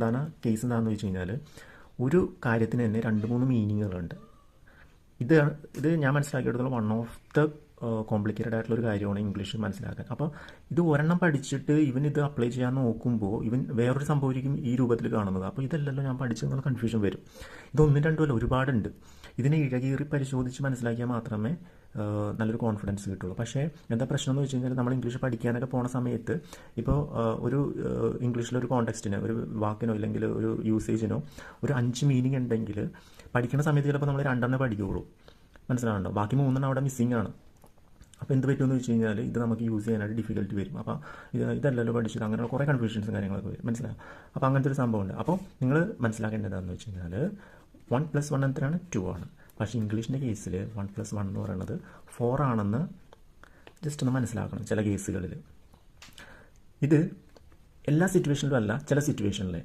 പ്രധാന കേസ് എന്താണെന്ന് വെച്ച് കഴിഞ്ഞാൽ ഒരു കാര്യത്തിന് തന്നെ രണ്ട് മൂന്ന് മീനിങ്ങുകളുണ്ട് ഇത് ഇത് ഞാൻ മനസ്സിലാക്കിയെടുത്തോളം വൺ ഓഫ് ദ കോംപ്ലിക്കേറ്റഡ് ആയിട്ടുള്ള ഒരു കാര്യമാണ് ഇംഗ്ലീഷ് മനസ്സിലാക്കാൻ. അപ്പോൾ ഇത് ഒരെണ്ണം പഠിച്ചിട്ട് ഇവൻ ഇത് അപ്ലൈ ചെയ്യാൻ നോക്കുമ്പോൾ ഇവൻ വേറൊരു സംഭവമായിരിക്കും ഈ രൂപത്തിൽ കാണുന്നത്. അപ്പോൾ ഇതല്ലല്ലോ ഞാൻ പഠിച്ചെന്നുള്ള കൺഫ്യൂഷൻ വരും. ഇതൊന്നും രണ്ടുമല്ല ഒരുപാടുണ്ട്. ഇതിനെ ഇഴകീറി പരിശോധിച്ച് മനസ്സിലാക്കിയാൽ മാത്രമേ നല്ലൊരു കോൺഫിഡൻസ് കിട്ടുള്ളൂ. പക്ഷേ എന്താ പ്രശ്നം എന്ന് വെച്ച് കഴിഞ്ഞാൽ നമ്മൾ ഇംഗ്ലീഷ് പഠിക്കാനൊക്കെ പോണ സമയത്ത് ഇപ്പോൾ ഒരു ഇംഗ്ലീഷിലൊരു കോണ്ടെക്സ്റ്റിന് ഒരു വാക്കിനോ അല്ലെങ്കിൽ ഒരു യൂസേജിനോ ഒരു അഞ്ച് മീനിങ് ഉണ്ടെങ്കിൽ പഠിക്കുന്ന സമയത്ത് ചിലപ്പോൾ നമ്മൾ രണ്ടെണ്ണേ പഠിക്കുകയുള്ളൂ മനസ്സിലാവുന്നുണ്ടോ? ബാക്കി മൂന്നെണ്ണം അവിടെ മിസ്സിംഗ് ആണ്. അപ്പോൾ എന്ത് പറ്റുമെന്ന് വെച്ച് കഴിഞ്ഞാൽ ഇത് നമുക്ക് യൂസ് ചെയ്യാനായിട്ട് ഡിഫിക്കൽട്ടി വരും. അപ്പോൾ ഇത് ഇതല്ലല്ലോ പഠിച്ചത്. അങ്ങനെയുള്ള കുറേ കൺഫ്യൂഷൻസും കാര്യങ്ങളൊക്കെ വരും. മനസ്സിലാവും അപ്പോൾ അങ്ങനത്തെ ഒരു സംഭവമുണ്ട് അപ്പോൾ നിങ്ങൾ മനസ്സിലാക്കേണ്ടതെന്ന് വെച്ച് കഴിഞ്ഞാൽ വൺ പ്ലസ് വൺ എത്രയാണ്? ടു ആണ്. പക്ഷേ ഇംഗ്ലീഷിന്റെ കേസിൽ വൺ പ്ലസ് വൺ എന്ന് പറയുന്നത് ഫോർ ആണെന്ന് ജസ്റ്റ് ഒന്ന് മനസ്സിലാക്കണം ചില കേസുകളിൽ ഇത് എല്ലാ സിറ്റുവേഷനിലും അല്ല ചില സിറ്റുവേഷനിലെ